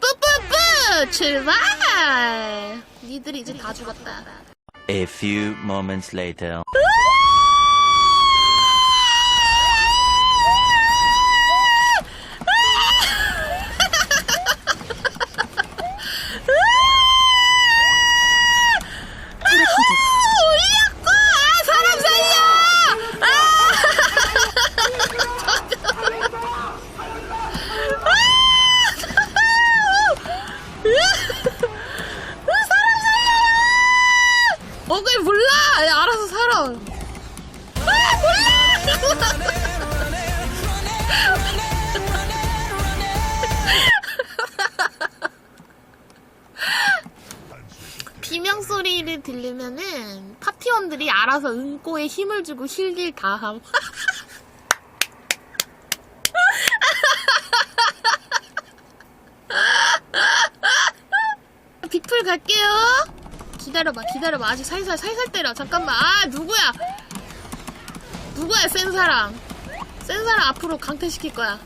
뿌뿌뿌 출발 니들이 이제 다 죽었다 A few moments later. 비명 소리를 들리면은 파티원들이 알아서 응꼬에 힘을 주고 힐딜 다함. 빅풀 갈게요. 기다려봐, 기다려봐. 아직 살살, 살살 때려. 잠깐만. 아, 누구야? 누구야, 센 사람? 센 사람 앞으로 강퇴시킬 거야.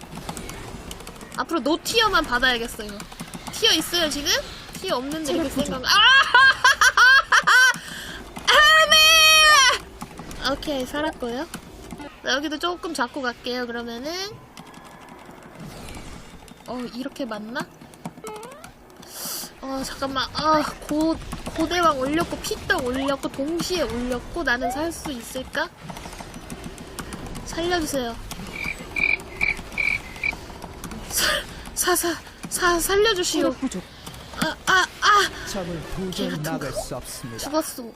앞으로 노 티어만 받아야겠어, 이거. 티어 있어요, 지금? 티어 없는데 이렇게 센 건가? 아! 아메! 오케이, 살았고요. 자, 여기도 조금 잡고 갈게요, 그러면은. 어, 이렇게 맞나? 어, 잠깐만. 아, 고, 고대왕 올렸고, 피떡 올렸고, 동시에 올렸고, 나는 살 수 있을까? 살려주세요. 사, 사, 사, 사, 살려주시오. 부족. 아, 아, 아! 적을 도저히 개 같은 막을 거. 수 없습니다. 죽었어.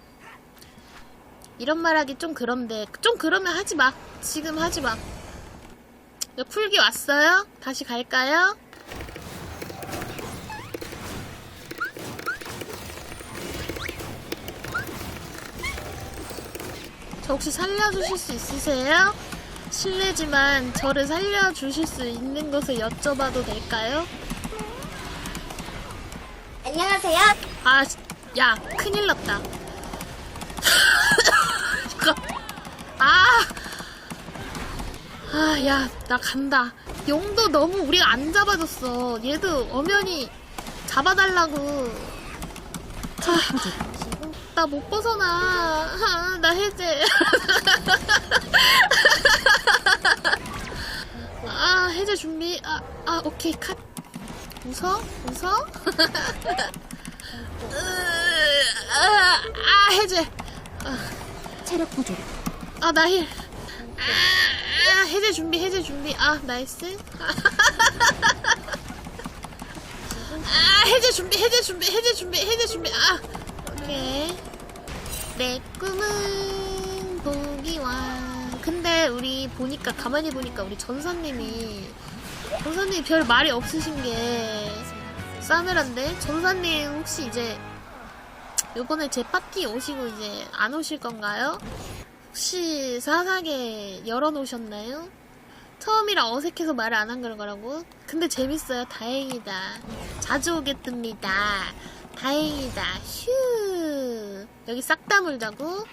이런 말 하기 좀 그런데 좀 그러면 하지 마. 지금 하지 마. 이거 풀기 왔어요? 다시 갈까요? 저 혹시 살려주실 수 있으세요? 실례지만 저를 살려주실 수 있는 것을 여쭤봐도 될까요? 안녕하세요. 아, 야, 큰일 났다. 아, 아, 야, 나 간다. 용도 너무 우리가 안 잡아줬어. 얘도 엄연히 잡아달라고. 나못 벗어나. 아, 나 해제. 아, 해제 준비. 아, 아, 오케이, 컷. 웃어? 웃어? 아, 아, 해제. 체력 부족. 아, 나 힐. 아, 아, 해제 준비, 해제 준비. 아, 나이스. 아, 해제 준비, 해제 준비, 해제 준비, 해제 준비. 아, 오케이. 내 꿈은 보기와. 근데 우리 보니까, 가만히 보니까 우리 전사님이, 전사님이 별 말이 없으신 게 싸늘한데? 전사님 혹시 이제 요번에 제 파티 오시고 이제 안 오실 건가요? 혹시 사사게 열어놓으셨나요? 처음이라 어색해서 말을 안한걸 거라고? 근데 재밌어요. 다행이다. 자주 오겠습니다. 다행이다. 휴. 여기 싹 다 물자고.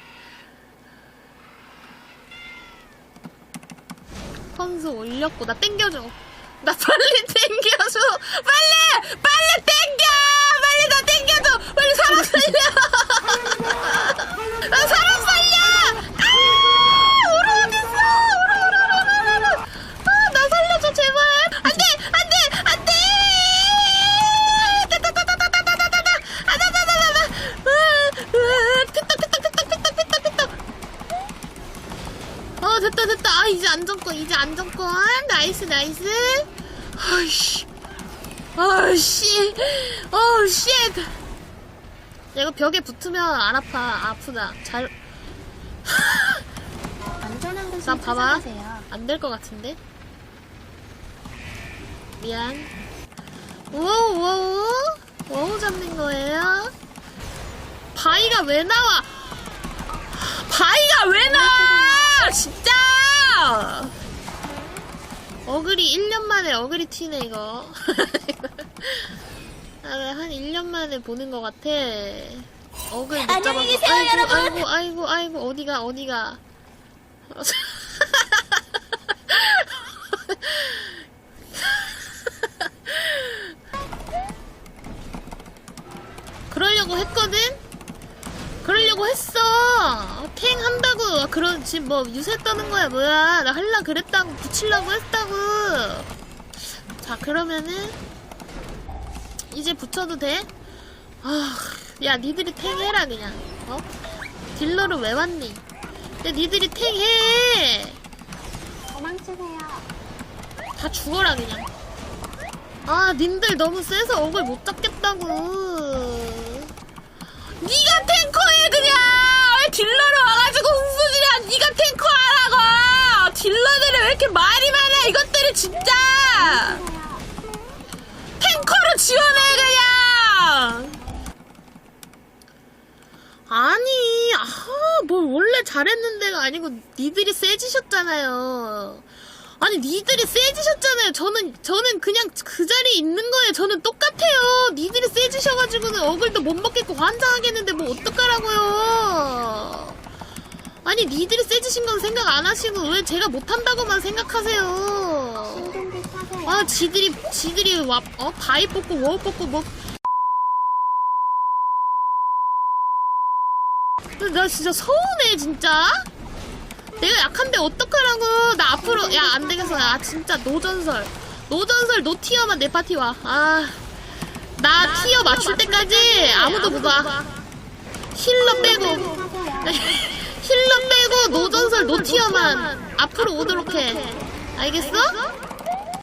선수 올렸고, 나 땡겨줘. 나 빨리 땡겨줘! 빨리! 빨리 땡 안정권. 나이스, 나이스. 아이씨. 아이씨. 어우, 씨. 야, 이거 벽에 붙으면 안 아파. 아프다. 잘, 안전한 곳을 난 봐봐. 찾아가세요. 안 될 것 같은데? 미안. 우와우, 우와우. 우와우 잡는 거예요? 바위가 왜 나와? 바위 어그리 1년 만에 어그리 튀네 이거. 아, 한 1년 만에 보는 것 같아. 어글 못 잡아서 계세요, 아이고, 아이고 아이고 아이고 어디가 어디가. 그러려고 했거든? 그러려고 했어. 탱 한다고. 그런, 지금 뭐, 유세 떠는 거야, 뭐야. 나 할라 그랬다고, 붙이려고 했다고. 자, 그러면은, 이제 붙여도 돼? 아, 야, 니들이 탱 해라, 그냥. 어? 딜러를 왜 왔니? 야, 니들이 탱 해! 도망치세요. 다 죽어라 그냥 아 님들 너무 세서 억을 못 잡겠다고 니가 왜 딜러로 와가지고 훈수질이야 니가 탱커 하라고 딜러들은 왜 이렇게 말이 많아 이것들이 진짜 탱커로 지원해 그냥 아니 아뭘 원래 잘했는 데가 아니고 니들이 세지셨잖아요 아니 니들이 세지셨잖아요. 저는 저는 그냥 그 자리에 있는 거예요. 저는 똑같아요. 니들이 세지셔가지고는 어글도 못 먹겠고 환장하겠는데 뭐 어떡하라고요. 아니 니들이 세지신 건 생각 안 하시고 왜 제가 못한다고만 생각하세요. 아 지들이 지들이 와, 어? 바위 뽑고 워우 뽑고 뭐. 근데 나 진짜 서운해 진짜. 내가 약한데 어떡하라고? 나 앞으로 야 안 되겠어. 아 진짜 노전설. 노전설 노티어만 내 파티 와아나 티어 맞출 때까지 아무도 못와 힐러 빼고. 힐러 빼고 노전설 노티어만 앞으로 오도록 해. 알겠어?